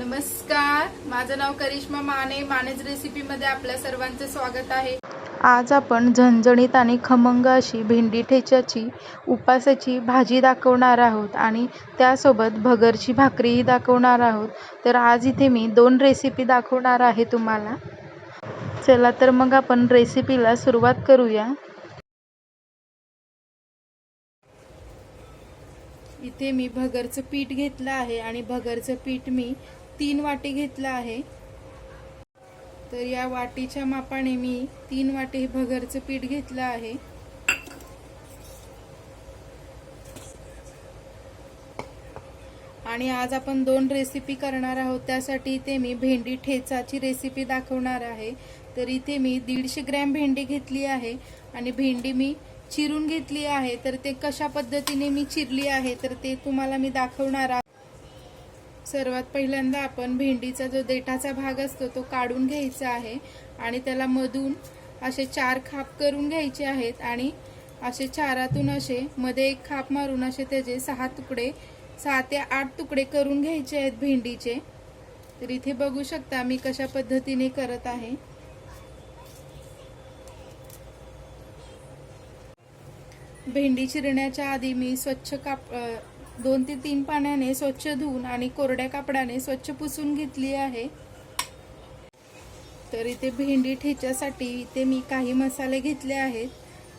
नमस्कार माझं नाव करिश्मा माने मानेज रेसिपीमध्ये आपल्या सर्वांचं स्वागत आहे. आज आपण झणझणीत आणि खमंग अशी भेंडी ठेच्याची उपासाची भाजी दाखवणार आहोत आणि त्यासोबत भगरची भाकरीही दाखवणार आहोत. तर आज इथे मी दोन रेसिपी दाखवणार आहे तुम्हाला. चला तर मग आपण रेसिपीला सुरुवात करूया. इथे मी भगरचं पीठ घेतलं आहे आणि भगरचं पीठ मी तीन वाटी घेतलं आहे. तर या वाटीच्या मापाने मी तीन वाटी भगरचं पीठ घेतलं आहे. आणि आज आपण दोन रेसिपी करणार आहोत. त्यासाठी इथे मी भेंडी ठेचाची रेसिपी दाखवणार आहे. तर इथे मी दीडशे ग्रॅम भेंडी घेतली आहे. आणि भेंडी मी चिरून घेतली आहे. तर ते कशा पद्धतीने मी चिरली आहे तर ते तुम्हाला मी दाखवणार आहे सर्वात पहिल्यांदा आपण भेंडीचा जो देठाचा भाग असतो तो काढून घ्यायचा आहे आणि त्याला मधून असे चार खाप करून घ्यायचे आहेत आणि असे चारातून असे मध्ये एक खाप मारून असे त्याचे सहा तुकडे सहा ते आठ तुकडे करून घ्यायचे आहेत भेंडीचे. तर इथे बघू शकता मी कशा पद्धतीने करत आहे. भेंडी चिरण्याच्या आधी मी स्वच्छ काप दोन ते तीन पाण्याने स्वच्छ धुवून आणि कोरड्या कापडाने स्वच्छ पुसून घेतली आहे. तर इथे भेंडी ठेच्यासाठी इथे मी काही मसाले घेतले आहेत.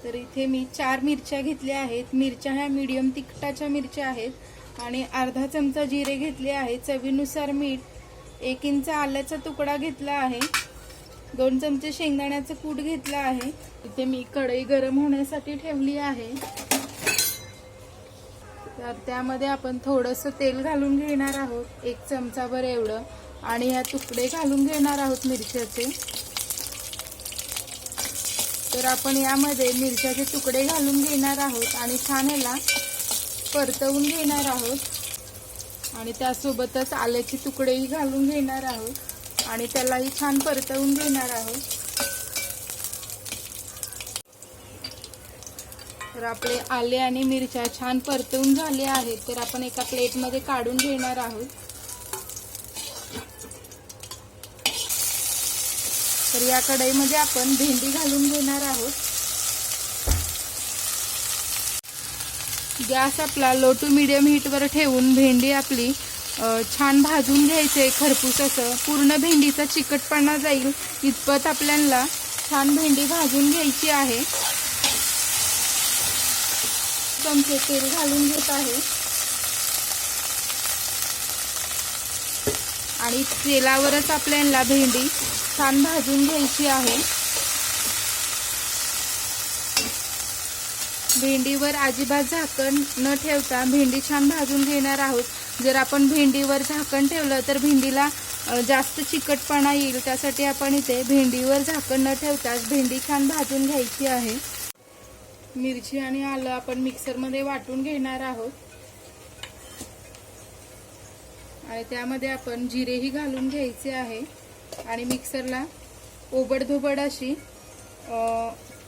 तर इथे मी चार मिरच्या घेतल्या आहेत. मिरच्या ह्या मीडियम तिखटाच्या मिरच्या आहेत. आणि अर्धा चमचा जिरे घेतले आहे चवीनुसार मीठ एक इंच आल्याचा तुकडा घेतला आहे. दोन चमचे शेंगदाण्याचं कूट घेतलं आहे. इथे मी कढई गरम होण्यासाठी ठेवली आहे. तर त्यामध्ये आपण थोडंसं तेल घालून घेणार आहोत एक चमचाभर एवढं. आणि ह्या तुकडे घालून घेणार आहोत मिरच्याचे. तर आपण यामध्ये मिरच्याचे तुकडे घालून घेणार आहोत आणि छान याला परतवून घेणार आहोत. आणि त्यासोबतच आल्याचे तुकडेही घालून घेणार आहोत. आणि त्यालाही छान परतवून घेणार आहोत. तर आपले आले आणि मिरच्या छान परतवून झाले आहेत. तर आपण एका प्लेटमध्ये काढून घेणार आहोत. तर या कढईमध्ये आपण भेंडी घालून घेणार आहोत. गॅस आपला लो टू मिडियम हीटवर ठेवून भेंडी आपली छान भाजून घ्यायचे. खरपूस असं पूर्ण भेंडीचा चिकटपणा जाईल. इतपत आपल्याला छान भेंडी भाजून घ्यायची आहे. चमचे तेल घालून घेत आहे. आणि तेलावरच आपल्याला भेंडी छान भाजून घ्यायची आहे. भेंडीवर अजिबात झाकण न ठेवता भेंडी छान भाजून घेणार आहोत. जर आपण भेंडीवर झाकण ठेवलं तर भेंडीला जास्त चिकटपणा येईल. त्यासाठी आपण इथे भेंडीवर झाकण न ठेवताच भेंडी छान भाजून घ्यायची आहे. मिरची आणि आलं आपण मिक्सरमध्ये वाटून घेणार आहोत. आणि त्यामध्ये आपण जिरेही घालून घ्यायचे आहे. आणि मिक्सरला ओबडधोबड अशी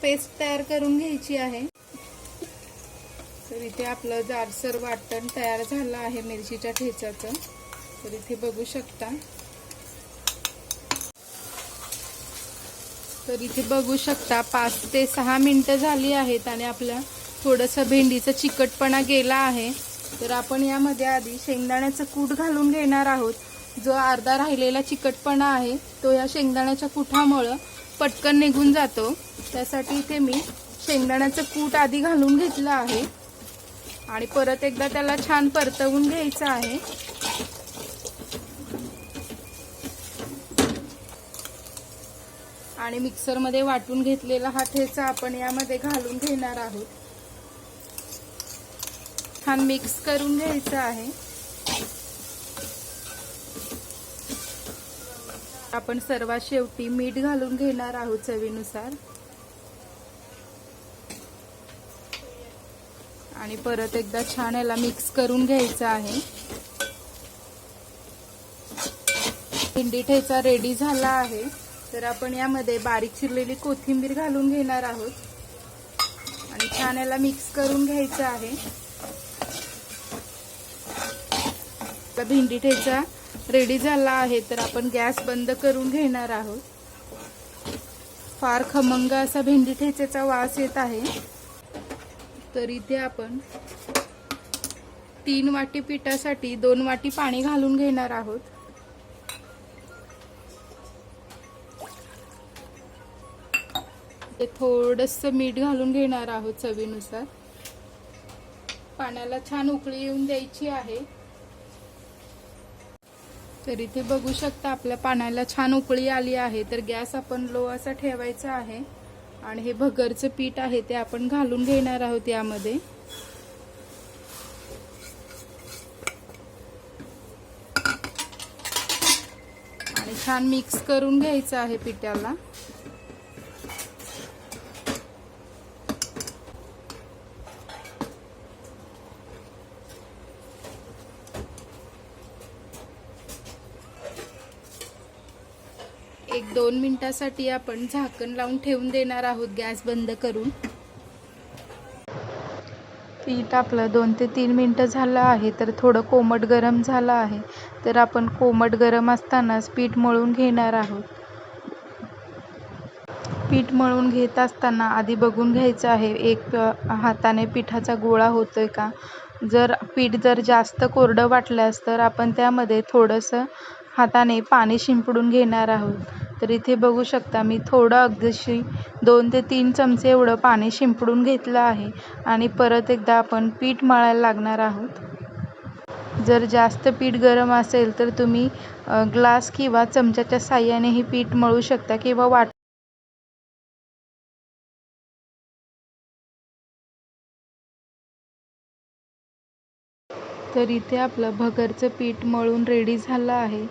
पेस्ट तयार करून घ्यायची आहे. तर इथे आपलं जाडसर वाटण तयार झालं आहे मिरचीच्या ठेचाचं. तर इथे बघू शकता. तर इथे बघू शकता पाच ते सहा मिनटं झाली आहेत आणि आपलं थोडंसं भेंडीचं चिकटपणा गेला आहे. तर आपण यामध्ये आधी शेंगदाण्याचं कूट घालून घेणार आहोत. जो अर्धा राहिलेला चिकटपणा आहे तो या शेंगदाण्याच्या कुठामुळं पटकन निघून जातो. त्यासाठी इथे मी शेंगदाण्याचं कूट आधी घालून घेतलं आहे. आणि परत एकदा त्याला छान परतवून घ्यायचं आहे. आणि मिक्सरमध्ये वाटून घेतलेला हा ठेचा आपण यामध्ये घालून घेणार आहोत. छान मिक्स करून घ्यायचा आहे. आपण सर्वात शेवटी मीठ घालून घेणार आहोत चवीनुसार. आणि परत एकदा छान याला मिक्स करून घ्यायचं आहे. भेंडी ठेचा रेडी झाला आहे. तर आपण यामध्ये बारीक चिरलेली कोथिंबीर घालून घेणार आहोत. आणि छान याला मिक्स करून घ्यायचं आहे. आपला भेंडी ठेचा रेडी झाला आहे तर आपण गॅस बंद करून घेणार आहोत. फार खमंग असा भेंडी ठेच्याचा वास येत आहे. तर इथे आपण तीन वाटी पिठासाठी दोन वाटी पाणी घालून घेणार आहोत. ते थोडंसं मीठ घालून घेणार आहोत चवीनुसार. पाण्याला छान उकळी येऊन द्यायची आहे. तर इथे बघू शकता आपल्या पाण्याला छान उकळी आली आहे. तर गॅस आपण लो असा ठेवायचा आहे. आणि हे भगरचं पीठ आहे ते आपण घालून घेणार आहोत यामध्ये. आणि छान मिक्स करून घ्यायचं आहे पिठाला. एक दोन मिनिटासाठी आपण झाकण लावून ठेवून देणार आहोत गॅस बंद करून. पीठ आपलं दोन ते तीन मिनटं झालं आहे तर थोडं कोमट गरम झालं आहे. तर आपण कोमट गरम असतानाच पीठ मळून घेणार आहोत. पीठ मळून घेत असताना आधी बघून घ्यायचं आहे एक हाताने पिठाचा गोळा होतोय का? जर पीठ जर जास्त कोरडं वाटल्यास तर आपण त्यामध्ये थोडंसं हाताने पाणी शिंपडून घेणार आहोत. तर इथे बघू शकता मी थोडं अगदीशी दोन ते तीन चमचे एवढं पाणी शिंपडून घेतलं आहे. आणि परत एकदा आपण पीठ मळायला लागणार आहोत. जर जास्त पीठ गरम असेल तर तुम्ही ग्लास किंवा चमच्याच्या साह्यानेही पीठ मळू शकता किंवा वाट तर इथे आपलं भगरचं पीठ मळून रेडी झालं आहे.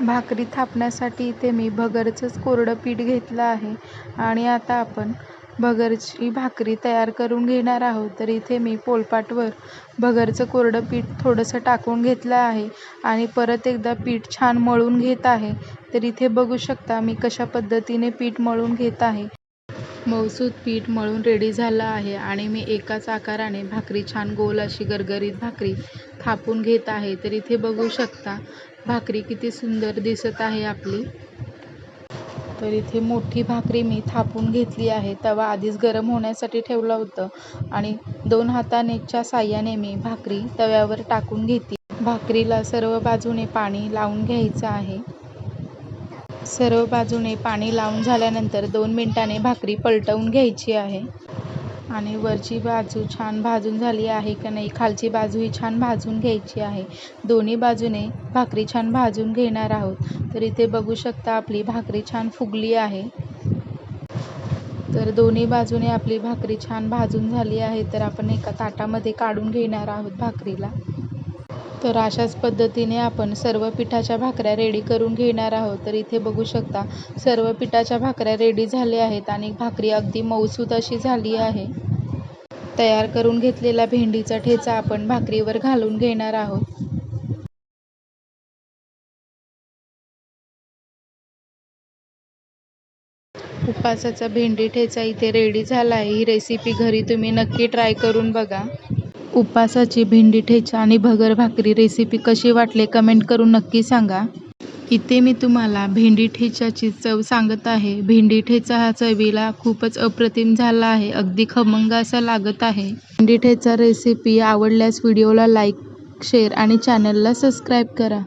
भाकरी थापण्यासाठी इथे मी भगरचंच कोरडं पीठ घेतलं आहे. आणि आता आपण भगरची भाकरी तयार करून घेणार आहोत. तर इथे मी पोलपाटवर भगरचं कोरडं पीठ थोडंसं टाकून घेतलं आहे. आणि परत एकदा पीठ छान मळून घेत आहे. तर इथे बघू शकता मी कशा पद्धतीने पीठ मळून घेत आहे. मौसूद पीठ मळून रेडी झालं आहे. आणि मी एकाच आकाराने भाकरी छान गोल अशी गरगरीत भाकरी थापून घेत आहे. तर इथे बघू शकता भाकरी किती सुंदर दिसत आहे आपली. तर इथे मोठी भाकरी मी थापून घेतली आहे. तवा आधीच गरम होण्यासाठी ठेवलं होतं. आणि दोन हातानेच्या साह्याने मी भाकरी तव्यावर टाकून घेते भाकरीला सर्व बाजूने पाणी लावून घ्यायचं आहे. सर्व बाजूने पाणी लावून झाल्यानंतर दोन मिनिटाने भाकरी पलटवून घ्यायची आहे. आणि वरची बाजू छान भाजून झाली आहे का नाही खालची बाजूही छान भाजून घ्यायची आहे. दोन्ही बाजूने भाकरी छान भाजून घेणार आहोत. तर इथे बघू शकता आपली भाकरी छान फुगली आहे. तर दोन्ही बाजूने आपली भाकरी छान भाजून झाली आहे. तर आपण एका ताटामध्ये काढून घेणार आहोत भाकरीला. तर अशाच पद्धतीने आपण सर्व पिठाच्या भाकऱ्या रेडी करून घेणार आहोत. तर इथे बघू शकता सर्व पिठाच्या भाकऱ्या रेडी झाल्या आहेत आणि भाकरी अगदी मऊसूत अशी झाली आहे. तयार करून घेतलेला भेंडीचा ठेचा आपण भाकरीवर घालून घेणार आहोत. उपासाचा भेंडी ठेचा इथे रेडी झाला आहे. ही रेसिपी घरी तुम्ही नक्की ट्राय करून बघा. उपासाची भेंडी ठेचा आणि भगर भाकरी रेसिपी कशी वाटले कमेंट करून नक्की सांगा. इथे मी तुम्हाला भेंडी ठेच्याची चव सांगत आहे. भेंडी ठेचा हा चवीला खूपच अप्रतिम झाला आहे. अगदी खमंग असा लागत आहे. भेंडी ठेचा रेसिपी आवडल्यास व्हिडिओला लाईक शेअर आणि चॅनलला सबस्क्राईब करा.